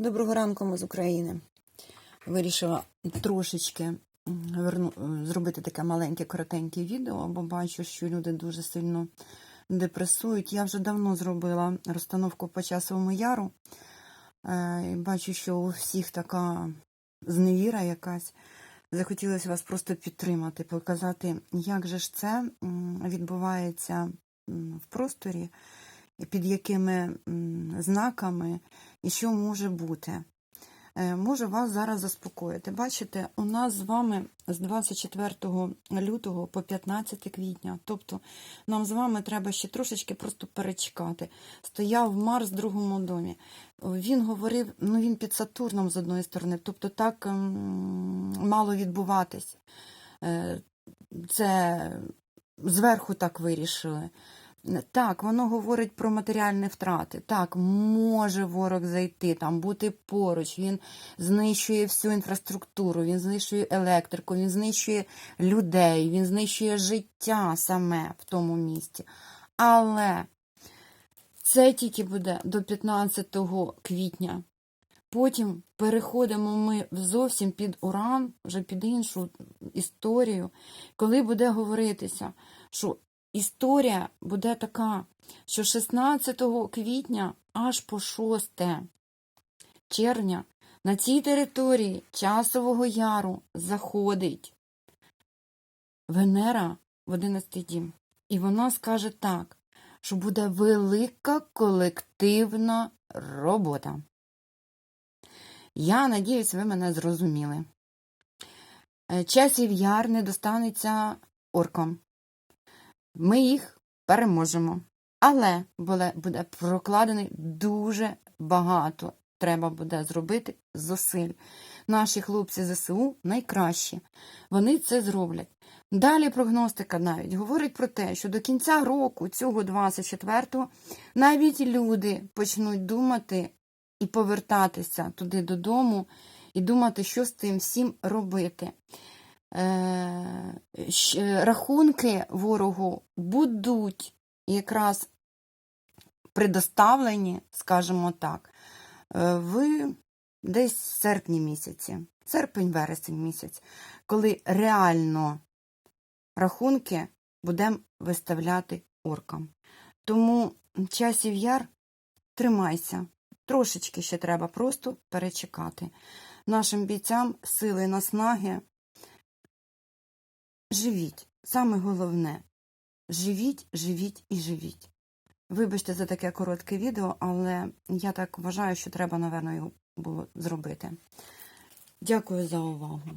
Доброго ранку ми з України. Вирішила трошечки верну, е, зробити таке маленьке, коротеньке відео, бо бачу, що люди дуже сильно депресують. Я вже давно зробила розстановку по часовому яру. Е, і Бачу, що у всіх така зневіра якась. Захотілося вас просто підтримати, показати, як же ж це відбувається в просторі, під якими знаками і що може бути. Е, Можу вас зараз заспокоїти. Бачите, у нас з вами з 24 лютого по 15 квітня, тобто нам з вами треба ще трошечки просто перечекати. Стояв Марс в другому домі. Він говорив, ну він під Сатурном з одної сторони, тобто так ем, мало відбуватись. Е, Це зверху так вирішили. Так, воно говорить про матеріальні втрати. Так, може ворог зайти, там бути поруч. Він знищує всю інфраструктуру, він знищує електрику, він знищує людей, він знищує життя саме в тому місті. Але це тільки буде до 15 квітня. Потім переходимо ми зовсім під уран, вже під іншу історію, коли буде говоритися, що історія буде така, що 16 квітня аж по 6 червня на цій території Часового Яру заходить Венера в 11 дім. І вона скаже так, що буде велика колективна робота. Я надіюсь, ви мене зрозуміли. Е, Часів яр не достанеться оркам. Ми їх переможемо. Але буде, прокладений дуже багато. Треба буде зробити зусиль. Наші хлопці ЗСУ найкращі. Вони це зроблять. Далі прогностика навіть говорить про те, що до кінця року, цього 24-го, навіть люди почнуть думати і повертатися туди додому, і думати, що з тим всім робити. Е, щ- рахунки ворогу будуть якраз предоставлені, скажімо так, е, в десь серпні місяці, серпень-вересень місяць, коли реально рахунки будемо виставляти оркам. Тому часів яр, тримайся. Трошечки ще треба просто перечекати. Нашим бійцям сили наснаги. Живіть. Саме головне живіть, живіть і живіть. Вибачте за таке коротке відео, але я так вважаю, що треба, напевно, його було зробити. Дякую за увагу.